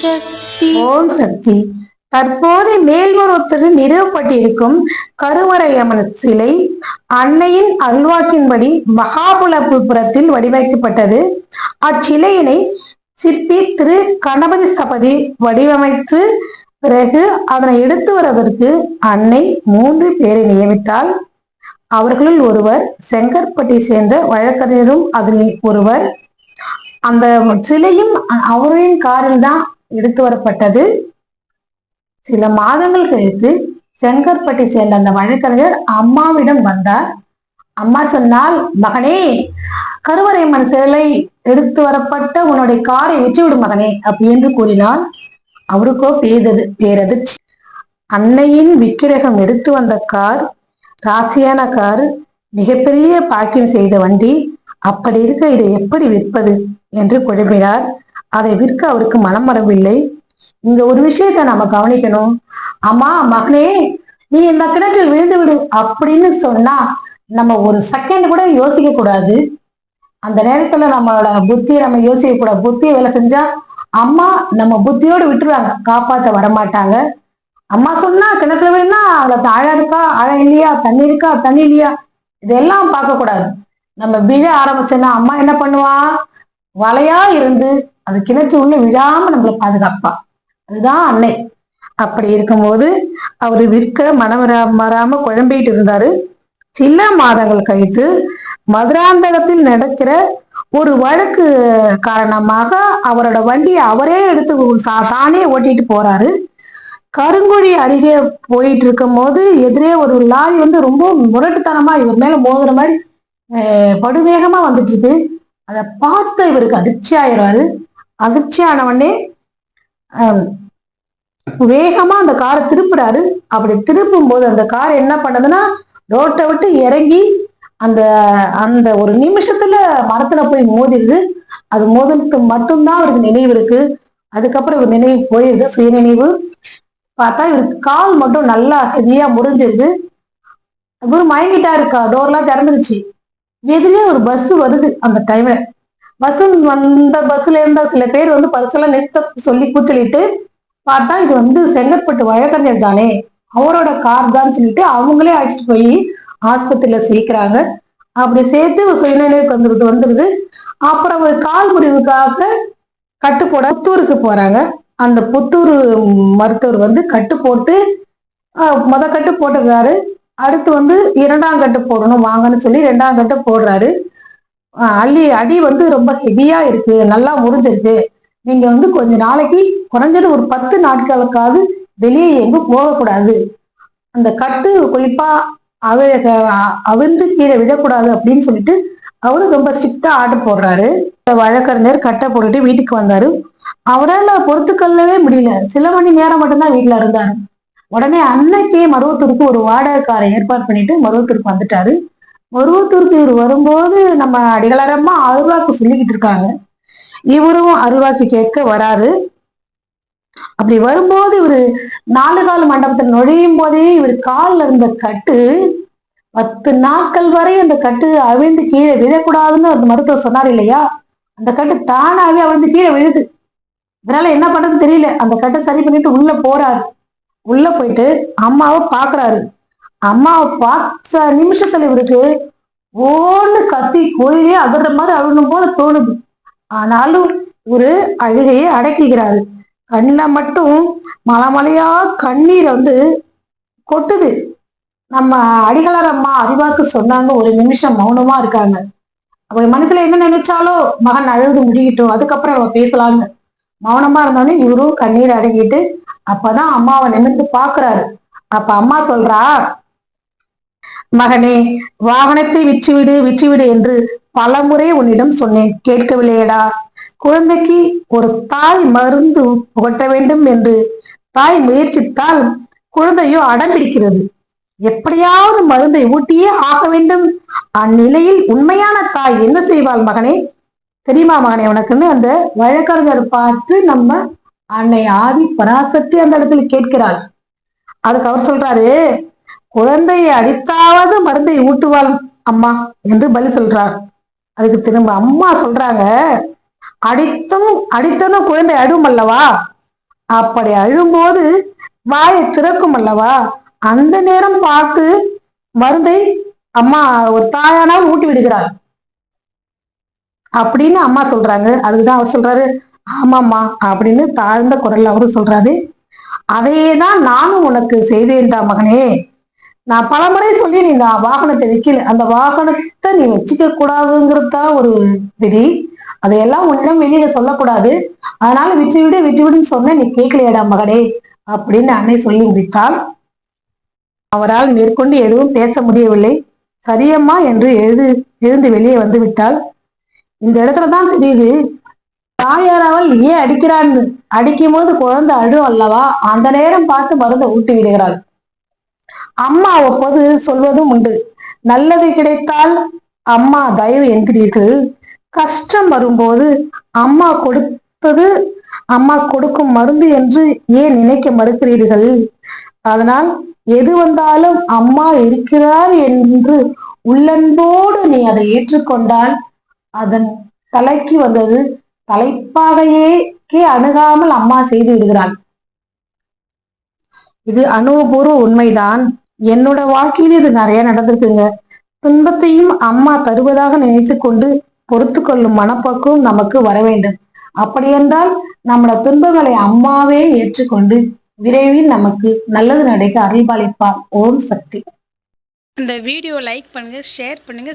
சக்தி. ஓம் சக்தி. தற்போது மேல்மருவத்தில் நிறுவப்பட்டிருக்கும் கருவறையம்மன் சிலை அன்னையின் அல்வாக்கின்படி மகாபலபுரத்தில் வடிவமைக்கப்பட்டது. அச்சிலையினை சிற்பி திரு கணபதி சபதி வடிவமைத்து பிறகு அதனை எடுத்து வருவதற்கு அன்னை மூன்று பேரை நியமித்தால் அவர்களுள் ஒருவர் செங்கற்பட்டி சேர்ந்த வழக்கறிஞரும் அதில் ஒருவர். அந்த சிலையும் அவரின் காரில் தான் எடுத்து வரப்பட்டது. சில மாதங்கள் கழித்து செங்கற்பட்டை சேர்ந்த அந்த வழக்கறிஞர் அம்மாவிடம் வந்தார். அம்மா சொன்னால் மகனே கருவறையம்மன் சிலை எடுத்து வரப்பட்ட உன்னுடைய காரை விற்று மகனே அப்படி என்று கூறினார் அவருக்கோ பேதது பேரதிர்ச்சி. அன்னையின் விக்கிரகம் எடுத்து வந்த கார் ராசியான கார் மிகப்பெரிய பாக்கியம் செய்த வண்டி அப்படி இருக்க இதை எப்படி விற்பது? என்று குழம்பினார். அதை விற்க அவருக்கு மனம் வரவில்லை. இங்க ஒரு விஷயத்தை நாம கவனிக்கணும். அம்மா மகனே நீ இந்த கிணற்றில் விழுந்து விடு அப்படின்னு சொன்னா நம்ம ஒரு செகண்ட் கூட யோசிக்க கூடாது. அந்த நேரத்துல நம்மளோட புத்தியை நம்ம யோசிக்க கூடாது. புத்தியை வேலை செஞ்சா அம்மா நம்ம புத்தியோடு விட்டுருவாங்க. காப்பாத்த வரமாட்டாங்க. அம்மா சொன்னா கிணத்துல விழுந்தா அதுல ஆழம் இருக்கா? ஆழம் இல்லையா? தண்ணி இருக்கா? தண்ணி இல்லையா? இதெல்லாம் பார்க்க கூடாது. நம்ம விழ ஆரம்பிச்சோன்னா அம்மா என்ன பண்ணுவா? வலையா இருந்து அது கிணற்று உள்ள விழாம நம்மளை பாதுகாப்பா. அதுதான் அன்னை. அப்படி இருக்கும்போது அவர் விற்க மனம் வரா- வராம குழம்பிட்டு இருந்தாரு. சில மாதங்கள் கழித்து மதுராந்தகத்தில் நடக்கிற ஒரு வழக்கு காரணமாக அவரோட வண்டியை அவரே எடுத்து தானே ஓட்டிட்டு போறாரு. கருங்குழி அருகே போயிட்டு இருக்கும் போது எதிரே ஒரு லாரி வந்து ரொம்ப முரட்டுத்தனமா இவர் மேல மோதுற மாதிரி படுவேகமா வந்துட்டு இருக்கு. அதை பார்த்து இவருக்கு அதிர்ச்சி ஆயிடுவாரு. அதிர்ச்சி ஆனவொடனே வேகமா அந்த காரை திருப்புறாரு. அப்படி திருப்பும் போது அந்த கார் என்ன பண்ணுதுன்னா ரோட்டை விட்டு இறங்கி அந்த அந்த ஒரு நிமிஷத்துல மரத்துல போய் மோதிருது. அது மோதினதுக்கு மட்டும்தான் அவருக்கு நினைவு இருக்கு. அதுக்கப்புறம் இவர் நினைவு போயிருது சுயநினைவு பார்த்தா இவருக்கு கால் மட்டும் நல்லா ஹெவியா முறிஞ்சிருது. இவர் மயங்கிட்டா இருக்கா டோர்லாம் திறந்துருச்சு. எதிரே ஒரு பஸ் வருது அந்த டைம்ல பஸ் வந்த பஸ்ல இருந்த சில பேர் வந்து பரிசெல்லாம் நிறுத்த சொல்லி கூச்சலிட்டு பார்த்தா இது வந்து செங்கற்பட்டு வழக்கறிஞர் தானே. அவரோட கார் தான் சொல்லிட்டு அவங்களே அழைச்சிட்டு போய் ஆஸ்பத்திரியில சேர்க்கிறாங்க. அப்படி சேர்த்து ஒரு சுயநிலைக்கு வந்துருது வந்துருது. அப்புறம் ஒரு கால் முறிவுக்காக கட்டு போட புத்தூருக்கு போறாங்க. அந்த புத்தூர் மருத்துவர் வந்து கட்டு போட்டு மொத கட்டு போட்டுருக்காரு அடுத்து வந்து இரண்டாம் கட்டு போடணும் வாங்கன்னு சொல்லி ரெண்டாம் கட்டு போடுறாரு. அள்ளி அடி வந்து ரொம்ப ஹெவியா இருக்கு. நல்லா முறிஞ்சிருக்கு. நீங்க வந்து கொஞ்ச நாளைக்கு குறைஞ்சது ஒரு பத்து நாட்களுக்காவது வெளியே எங்கும் போகக்கூடாது. அந்த கட்டு குறிப்பா அவ அவிழ்ந்து கீழே விடக்கூடாது அப்படின்னு சொல்லிட்டு அவரு ரொம்ப ஸ்ட்ரிக்டா ஆர்டர் போடுறாரு. வழக்கறிஞர் கட்டை போட்டுட்டு வீட்டுக்கு வந்தாரு. அவரால் பொறுத்துக்கொள்ளவே முடியல. சில மணி நேரம் மட்டும்தான் வீட்டுல இருந்தாரு. உடனே அன்னைக்கே மருவத்தூருக்கு ஒரு வாடகை காரை ஏற்பாடு பண்ணிட்டு மருவத்தூருக்கு வந்துட்டாரு. மருவத்தூருக்கு இவர் வரும்போது நம்ம அடிகளரமா அருள்வாக்கு சொல்லிக்கிட்டு இருக்காங்க. இவரும் அருள்வாக்கு கேட்க வராரு. அப்படி வரும்போது இவரு நாலு கால் மண்டபத்தில் நுழையும் போதே இவர் காலில் இருந்த கட்டு பத்து நாட்கள் வரை அந்த கட்டு அவிழ்ந்து கீழே விழக்கூடாதுன்னு அந்த மருத்துவர் சொன்னார் இல்லையா? அந்த கட்டு தானாவே அவிழ்ந்து கீழே விழுது. இதனால என்ன பண்றதுன்னு தெரியல. அந்த கட்டை சரி பண்ணிட்டு உள்ள போறாரு. உள்ள போயிட்டு அம்மாவை பாக்குறாரு. அம்மாவை பார்த்த நிமிஷத்துல இவருக்கு ஓன்னு கத்தி கோயிலே அதிர்ற மாதிரி அழுணும் போல தோணுது. ஆனாலும் ஒரு அழுகையை அடக்கிக்கிறாரு கண்ணில் மட்டும் மலை மலையா கண்ணீர் வந்து கொட்டுது. நம்ம அடிகளார் அம்மா அறிவாக்கு சொன்னாங்க. ஒரு நிமிஷம் மௌனமா இருக்காங்க. அவ மனசுல என்ன நினைச்சாலோ மகன் அழுது முடியட்டும். அதுக்கப்புறம் அவ பேசலான்னு மௌனமா இருந்தோடனே இவரும் கண்ணீர் அடங்கிட்டு அப்பதான் அம்மாவை நிமிர்ந்து பாக்குறாரு அப்ப அம்மா சொல்றா மகனே வாகனத்தை விற்றுவிடு விற்றுவிடு என்று பலமுறை உன்னிடம் சொன்னேன். கேட்கவில்லையடா. குழந்தைக்கு ஒரு தாய் மருந்து புகட்ட வேண்டும் என்று தாய் முயற்சித்தால் குழந்தையோ அடம்பிடிக்கிறது எப்படியாவது மருந்தை ஊட்டியே ஆக வேண்டும். அந்நிலையில் உண்மையான தாய் என்ன செய்வாள் மகனே? தெரியுமா மகனே உனக்குன்னு அந்த வழக்கறிஞர் பார்த்து நம்ம அன்னை ஆதி பராசக்தி அந்த இடத்துல கேட்கிறாள். அதுக்கு அவர் சொல்றாரு குழந்தையை அடித்தாவது மருந்தை ஊட்டுவாள் அம்மா என்று பலி சொல்றார். அதுக்கு திரும்ப அம்மா சொல்றாங்க அடித்தும் அடித்ததும் குழந்தை அழும் அல்லவா? அப்படி அழும்போது வாயை திறக்கும் அல்லவா? அந்த நேரம் பார்த்து மருந்தை அம்மா ஒரு தாயானால் ஊட்டி விடுகிறாள். அப்படின்னு அம்மா சொல்றாங்க. அதுக்குதான் அவர் சொல்றாரு ஆமாம்மா அப்படின்னு தாழ்ந்த குரல்ல அவரும் சொல்றாரு. அதையே தான் நானும் உனக்கு செய்தேன்டா மகனே. நான் பலமுறை சொல்லி நீ நான் வாகனத்தை விற்கல அந்த வாகனத்தை நீ வச்சுக்க கூடாதுங்கிறது தான் ஒரு விதி. அதையெல்லாம் உன்னிடம் வெளியில சொல்லக்கூடாது. அதனால விட்டு விடு விட்டு விடுன்னு சொன்ன நீ கேட்கலையாடா மகனே அப்படின்னு அன்னை சொல்லி முடித்தாள். அவரால் மேற்கொண்டு எதுவும் பேச முடியவில்லை. சரியம்மா என்று எழுது எழுந்து வெளியே வந்து விட்டாள். இந்த இடத்துல தான் தெரியுது தாயார் அவள் ஏன் அடிக்கிறான்னு. அடிக்கும் போது குழந்தை அழு அல்லவா? அந்த நேரம் பார்த்து மருந்தை ஊட்டி விடுகிறாள். அம்மா அவ்வப்போது சொல்வதும் உண்டு. நல்லது கிடைத்தால் அம்மா தயவு என்கிறீர்கள். கஷ்டம் வரும்போது அம்மா கொடுத்தது அம்மா கொடுக்கும் மருந்து என்று ஏன் நினைக்க மறுக்கிறீர்கள்? அதனால் எது வந்தாலும் அம்மா இருக்கிறார் என்று உள்ளன்போடு நீ அதை ஏற்றுக்கொண்டால் அதன் தலைக்கு வந்தது தலைப்பாகையே அணுகாமல் அம்மா செய்து விடுகிறாள். இது அனுபவபூர்வ உண்மைதான். என்னோட வாழ்க்கையில இது நிறைய நடந்திருக்குங்க. துன்பத்தையும் அம்மா தருவதாக நினைத்து கொண்டு பொறுத்து கொள்ளும் மனப்பக்குவம் நமக்கு வர வேண்டும். அப்படியென்றால் நம்மளோட துன்பங்களை அம்மாவே ஏற்றுக்கொண்டு விரைவில் நமக்கு நல்லது நடக்க அருள்பாலிப்பார். ஓம் சக்தி. இந்த வீடியோ லைக் பண்ணுங்க ஷேர் பண்ணுங்க